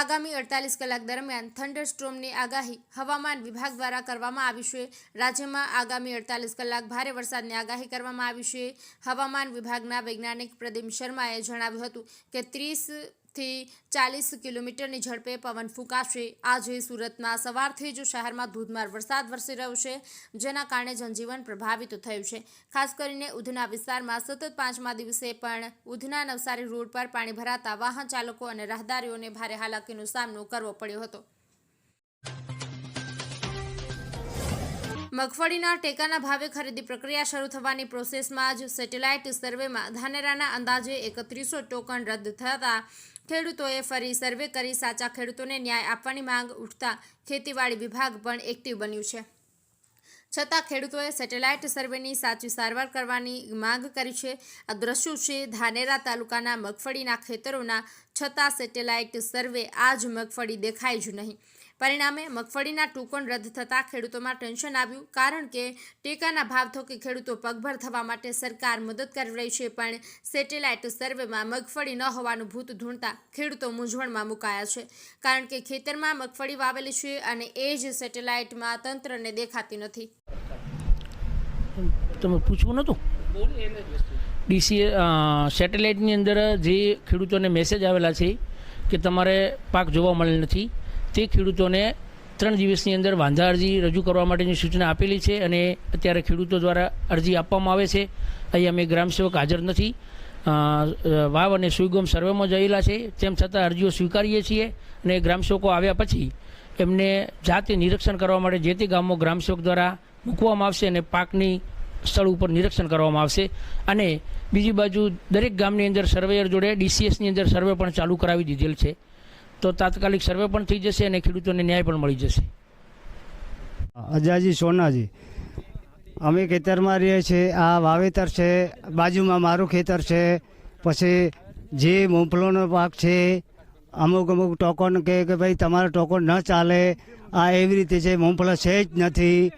આગામી અડતાલીસ કલાક દરમિયાન થંડર સ્ટ્રોમની આગાહી હવામાન વિભાગ દ્વારા કરવામાં આવી છે. રાજ્યમાં આગામી અડતાલીસ કલાક ભારે વરસાદની આગાહી કરવામાં આવી છે. હવામાન વિભાગના વૈજ્ઞાનિક પ્રદીપ શર્માએ જણાવ્યું હતું કે ત્રીસ થી ચાલીસ કિલોમીટરની ઝડપે પવન ફૂંકાશે. આજે સુરતમાં સવારથી જ શહેરમાં ધોધમાર વરસાદ વરસી રહ્યો છે, જેના કારણે જનજીવન પ્રભાવિત થયું છે. ખાસ કરીને ઉધના વિસ્તારમાં સતત પાંચમા દિવસે પણ ઉધના નવસારી રોડ પર પાણી ભરાતા વાહન ચાલકો અને રાહદારીઓને ભારે હાલાકીનો સામનો કરવો પડ્યો હતો. મગફળીના ટેકાના ભાવે ખરીદી પ્રક્રિયા શરૂ થવાની પ્રોસેસમાં જ સેટેલાઇટ સર્વેમાં ધાનેરાના અંદાજે એકત્રીસો ટોકન રદ થતાં ખેડૂતોએ ફરી સર્વે કરી સાચા ખેડૂતોને ન્યાય આપવાની માંગ ઉઠતા ખેતીવાડી વિભાગ પણ એક્ટિવ બન્યું છે. છતાં ખેડૂતોએ સેટેલાઇટ સર્વેની સાચી સારવાર કરવાની માંગ કરી છે. આ દ્રશ્યો છે ધાનેરા તાલુકાના મગફળીના ખેતરોના. છતાં સેટેલાઇટ સર્વે આજ મગફળી દેખાય જ નહીં. પરિણામે મગફળીના ટોકન રદ થતાં ખેડૂતોમાં ટેન્શન આવ્યું, કારણ કે ટેકાના ભાવ થકી ખેડૂતો પગભર થવા માટે સરકાર મદદ કરી રહી છે, પણ સેટેલાઇટ સર્વેમાં મગફળી ન હોવાનું ભૂત ધૂણતા ખેડૂતો મૂંઝવણમાં મુકાયા છે. કારણ કે ખેતરમાં મગફળી વાવેલી છે અને એ જ સેટેલાઇટમાં તંત્રને દેખાતી નથી. તમે પૂછવું નહોતું? ડીસી સેટેલાઇટની અંદર જે ખેડૂતોને મેસેજ આવેલા છે કે તમારે પાક જોવા મળેલ નથી તે ખેડૂતોને ત્રણ દિવસની અંદર વાંધા અરજી રજૂ કરવા માટેની સૂચના આપેલી છે અને અત્યારે ખેડૂતો દ્વારા અરજી આપવામાં આવે છે. અહીં અમે ગ્રામસેવક હાજર નથી. વાવ અને સુઈગોમ સર્વેમાં જયેલા છે. તેમ છતાં અરજીઓ સ્વીકારીએ છીએ અને ગ્રામસેવકો આવ્યા પછી એમને જાતે નિરીક્ષણ કરવા માટે જે તે ગામમાં ગ્રામસેવક દ્વારા મૂકવામાં આવશે અને પાકની સ્થળ ઉપર નિરીક્ષણ કરવામાં આવશે. અને બીજી બાજુ દરેક ગામની અંદર સર્વેયર જોડે ડીસીએસની અંદર સર્વે પણ ચાલુ કરાવી દીધેલ છે. તો તાત્કાલિક સર્વે પણ થઈ જશે અને ખેડૂતોને ન્યાય પણ મળી જશે. અજાજી, સોનાજી, અમે ખેતરમાં રહીએ છીએ, આ વાવેતર છે, બાજુમાં મારું ખેતર છે, પછી જે મૂંગફળીનો પાક છે, અમુક અમુક ટોકન કહે કે ભાઈ તમારો ટોકન ન ચાલે, આ એવી રીતે છે મૂંગફળી છે જ નથી,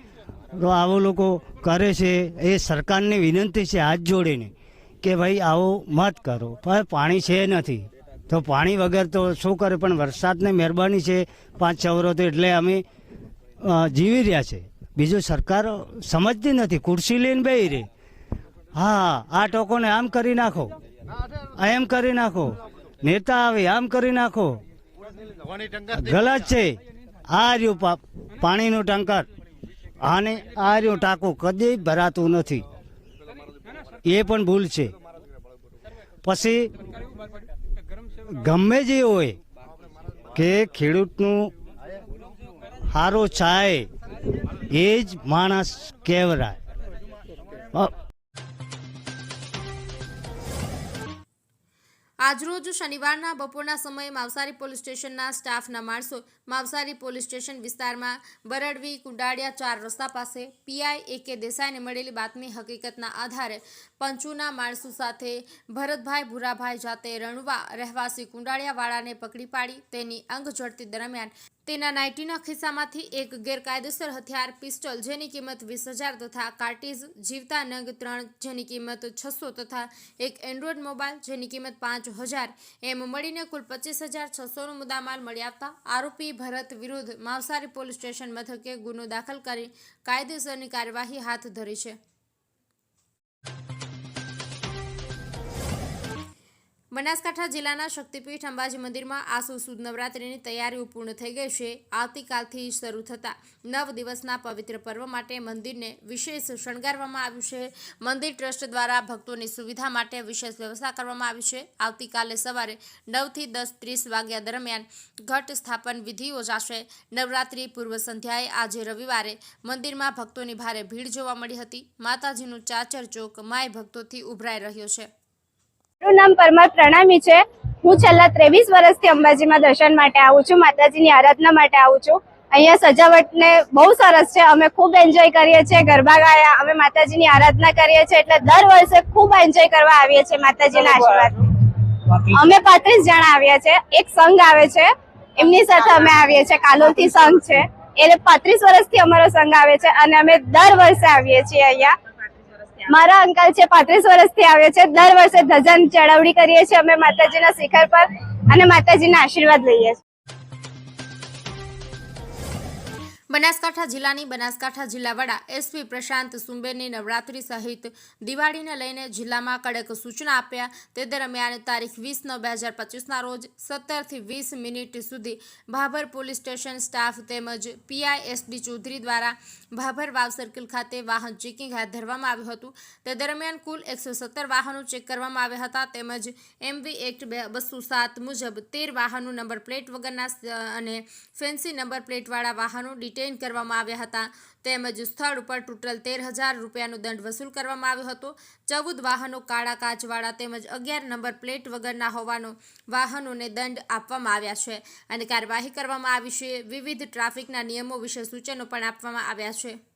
તો આવો લોકો કરે છે, એ સરકારની વિનંતી છે હાથ જોડીને, કે ભાઈ આવો મત કરો, પણ પાણી છે નથી. તો પાણી વગર તો શું કરે? પણ વરસાદની મહેરબાની છે પાંચ છ તો એટલે અમે જીવી રહ્યા છે. બીજું સરકાર સમજતી નથી. ખુરશી લઈને બે રહી. હા, આ ટોકોને આમ કરી નાખો. એમ કરી નાખો. નેતા આવે, આમ કરી નાખો. ગલત છે. આ રહ્યું પાણીનું ટંકર. આને, આ રહ્યું ટાંકું. કદી ભરાતું નથી. એ પણ ભૂલ છે. પછી ગમે જે હોય કે ખેડૂતનું હારો ચાય એ જ માણસ કહેવરાય. આજરોજ શનિવારના બપોરના સમયે માવસારી પોલીસ સ્ટેશનના સ્ટાફના માણસો માવસારી પોલીસ સ્ટેશન વિસ્તારમાં બરડવી, કુંડાળિયા ચાર રસ્તા પાસે પીઆઈ એ કે દેસાઈને મળેલી બાતમી હકીકતના આધારે પંચુના માણસો સાથે ભરતભાઈ ભૂરાભાઈ જાતે રણવા રહેવાસી કુંડાળિયાવાળાને પકડી પાડી. તેની અંગ ઝડતી દરમિયાન તેના નાઇટીના ખિસ્સામાંથી એક ગેરકાયદેસર હથિયાર પિસ્ટલ જેની કિંમત વીસ હજાર તથા કાર્ટીઝ જીવતા નંગ ત્રણ જેની કિંમત છસો તથા એક એન્ડ્રોઈડ મોબાઈલ જેની કિંમત પાંચ હજાર એમ મળીને કુલ પચીસ હજાર છસોનો મુદ્દામાલ મળી આવતા આરોપી ભરત વિરુદ્ધ માવસારી પોલીસ સ્ટેશન મથકે ગુનો દાખલ કરી કાયદેસરની કાર્યવાહી હાથ ધરી છે. બનાસકાંઠા જિલ્લાના શક્તિપીઠ અંબાજી મંદિરમાં આસુ સુદ નવરાત્રિની તૈયારીઓ પૂર્ણ થઈ ગઈ છે. આવતીકાલથી શરૂ થતા નવ દિવસના પવિત્ર પર્વ માટે મંદિરને વિશેષ શણગારવામાં આવ્યું છે. મંદિર ટ્રસ્ટ દ્વારા ભક્તોની સુવિધા માટે વિશેષ વ્યવસ્થા કરવામાં આવી છે. આવતીકાલે સવારે નવથી દસ ત્રીસ વાગ્યા દરમિયાન ઘટ સ્થાપન વિધિ યોજાશે. નવરાત્રિ પૂર્વ સંધ્યાએ આજે રવિવારે મંદિરમાં ભક્તોની ભારે ભીડ જોવા મળી હતી. માતાજીનું ચાચર ચોક માય ભક્તોથી ઉભરાઈ રહ્યો છે. મારું નામ પરમાર પ્રણામી છે. હું છેલ્લા ત્રેવીસ વર્ષથી અંબાજીમાં દર્શન માટે આવું છું માતાજીની આરાધના માટે આવું છું. અહીંયા સજાવટને બહુ સરસ છે. અમે ખૂબ એન્જોય કરીએ છીએ ગરબા ગાયા અમે માતાજીની આરાધના કરીએ છીએ એટલે દર વર્ષે ખૂબ એન્જોય કરવા આવીએ છીએ માતાજીના આશીર્વાદ. અમે પાંત્રીસ જણા આવ્યા છે એક સંઘ આવે છે. એમની સાથે અમે આવીએ છીએ. કાલોલથી સંઘ છે. એટલે પાંત્રીસ વર્ષથી અમારો સંઘ આવે છે અને અમે દર વર્ષે આવીએ છીએ અહીંયા. મારા અંકલ છે, પાંત્રીસ વર્ષથી આવે છે. દર વર્ષે ધજન ચડાવણી કરીએ છીએ. અમે માતાજીના શિખર પર અને માતાજીના આશીર્વાદ લઈએ છીએ. બનાસકાંઠા જિલ્લાની બનાસકાંઠા જિલ્લા વડા એસપી પ્રશાંત સુંબેની નવરાત્રી સહિત દિવાળીને લઈને જિલ્લામાં કડક સૂચના આપ્યા. તે દરમિયાન તારીખ વીસ નવ બે હજાર પચીસના રોજ સત્તરથી વીસ મિનિટ સુધી ભાભર પોલીસ સ્ટેશન સ્ટાફ તેમજ પીઆઈએસડી ચૌધરી દ્વારા ભાભર વાવ સર્કલ ખાતે વાહન ચેકિંગ હાથ ધરવામાં આવ્યું હતું. તે દરમિયાન કુલ એકસો સત્તર વાહનો ચેક કરવામાં આવ્યા હતા તેમજ એમવી એક્ટ બે બસો સાત મુજબ તેર વાહનો નંબર પ્લેટ વગરના અને ફેન્સી નંબર પ્લેટવાળા વાહનો ડિટેઇન કરવામાં આવ્યા હતા. તેમજ સ્થળ ઉપર ટોટલ તેર હજાર રૂપિયાનો દંડ વસૂલ કરવામાં આવ્યો હતો. ચૌદ વાહનો કાળા કાચવાળા તેમજ અગિયાર નંબર પ્લેટ વગરના હોવાનો વાહનોને દંડ આપવામાં આવ્યા છે અને કાર્યવાહી કરવામાં આવી છે. વિવિધ ટ્રાફિકના નિયમો વિશે સૂચનો પણ આપવામાં આવ્યા છે.